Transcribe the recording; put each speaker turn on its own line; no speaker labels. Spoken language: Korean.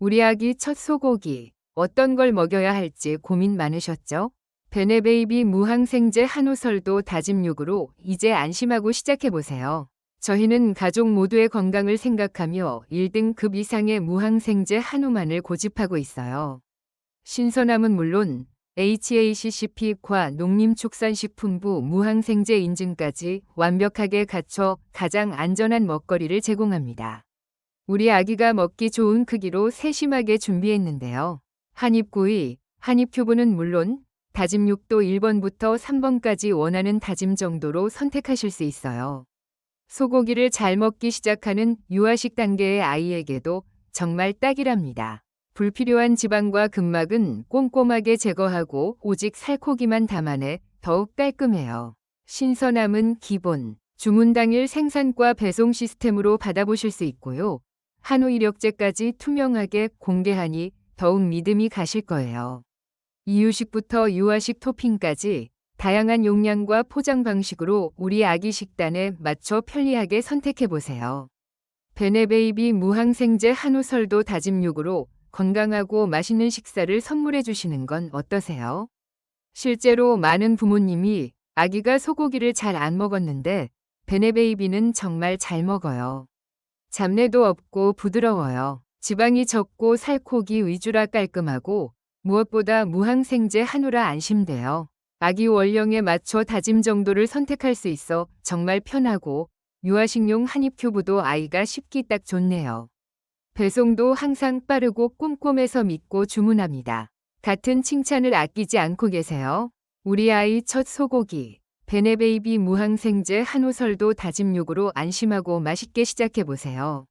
우리 아기 첫 소고기 어떤 걸 먹여야 할지 고민 많으셨죠? 베네베이비 무항생제 한우설도 다짐 육으로 이제 안심하고 시작해 보세요. 저희는 가족 모두의 건강을 생각하며 1등급 이상의 무항생제 한우만을 고집하고 있어요. 신선함은 물론 HACCP과 농림축산식품부 무항생제 인증까지 완벽하게 갖춰 가장 안전한 먹거리를 제공합니다. 우리 아기가 먹기 좋은 크기로 세심하게 준비했는데요. 한입구이, 한입큐브는 물론 다짐 육도 1번부터 3번까지 원하는 다짐 정도로 선택하실 수 있어요. 소고기를 잘 먹기 시작하는 유아식 단계의 아이에게도 정말 딱이랍니다. 불필요한 지방과 근막은 꼼꼼하게 제거하고 오직 살코기만 담아내 더욱 깔끔해요. 신선함은 기본. 주문 당일 생산과 배송 시스템으로 받아보실 수 있고요. 한우 이력제까지 투명하게 공개하니 더욱 믿음이 가실 거예요. 이유식부터 유아식 토핑까지 다양한 용량과 포장 방식으로 우리 아기 식단에 맞춰 편리하게 선택해 보세요. 베네베이비 무항생제 한우설도 다짐육으로 건강하고 맛있는 식사를 선물해 주시는 건 어떠세요? 실제로 많은 부모님이 아기가 소고기를 잘 안 먹었는데 베네베이비는 정말 잘 먹어요. 잡내도 없고 부드러워요. 지방이 적고 살코기 위주라 깔끔하고 무엇보다 무항생제 한우라 안심돼요. 아기 원령에 맞춰 다짐 정도를 선택할 수 있어 정말 편하고 유아식용 한입 큐브도 아이가 씹기 딱 좋네요. 배송도 항상 빠르고 꼼꼼해서 믿고 주문합니다. 같은 칭찬을 아끼지 않고 계세요. 우리 아이 첫 소고기, 베네베이비 무항생제 한우설도 다짐육으로 안심하고 맛있게 시작해보세요.